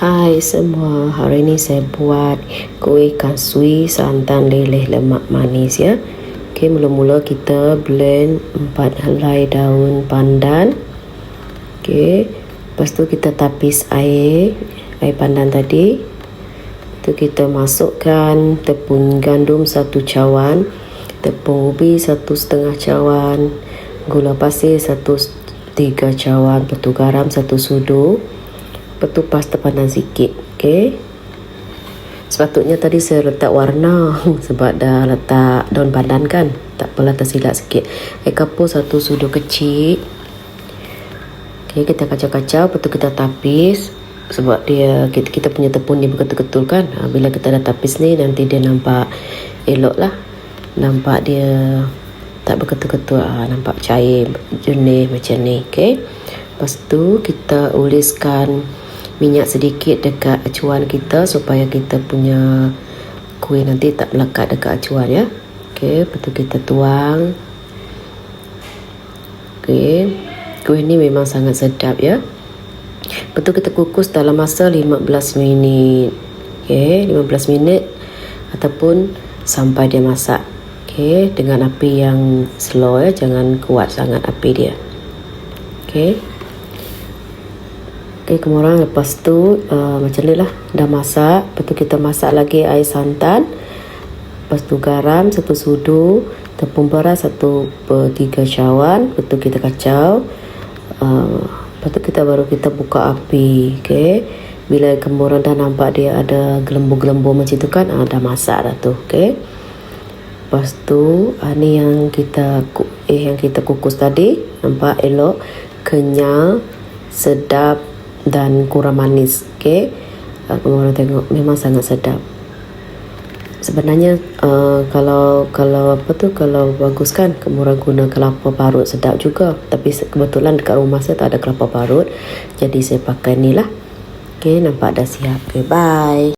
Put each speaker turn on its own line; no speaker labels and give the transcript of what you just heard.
Hai semua, hari ini saya buat kuih kasui santan leleh lemak manis ya. Okey, mula-mula kita blend 4 helai daun pandan. Okey, lepas tu kita tapis air, air pandan tadi. Tu kita masukkan tepung gandum satu cawan, tepung ubi satu setengah cawan, gula pasir satu tiga cawan, betul garam satu sudu Lepas tu pasta pandan sikit Okay Sepatutnya tadi saya letak warna Sebab dah letak daun pandan kan? Tak apalah tersilap sikit. Air kapur satu sudu kecil. Okay kita kacau-kacau Lepas tu kita tapis. Sebab dia kita, kita punya tepung ni betul-betul kan? Ha, Bila kita dah tapis ni Nanti dia nampak elok lah. Nampak dia tak berketul-ketul. Ha, Nampak cair jernih macam ni Okay Lepas tu kita uliskan minyak sedikit dekat acuan kita supaya kita punya kuih nanti tak melekat dekat acuan ya. Okey, tu kita tuang. Okey. Kuih ni memang sangat sedap ya. Tu kita kukus dalam masa 15 minit. Okey, 15 minit ataupun sampai dia masak. Okey, dengan api yang slow ya, jangan kuat sangat api dia. Okey. Okay, kemudian lepas tu uh, macam ni lah dah masak. Lepas tu kita masak lagi air santan. Lepas tu garam satu sudu. Tepung beras satu per tiga cawan. Lepas tu kita kacau. Uh, lepas tu kita baru kita buka api. Okay. Bila kemudian dah nampak dia ada gelembur-gelembur macam tu kan. Uh, dah masak dah tu. Okay. Lepas tu uh, ni yang kita eh yang kita kukus tadi. Nampak elok. Kenyal. Sedap dan kurang manis uh, orang tengok memang sangat sedap. Sebenarnya uh, kalau kalau apa tu kalau bagus kan kemudian guna kelapa parut sedap juga. Tapi kebetulan dekat rumah saya tak ada kelapa parut. Jadi saya pakai ni lah. Okey nampak dah siap. Okey bye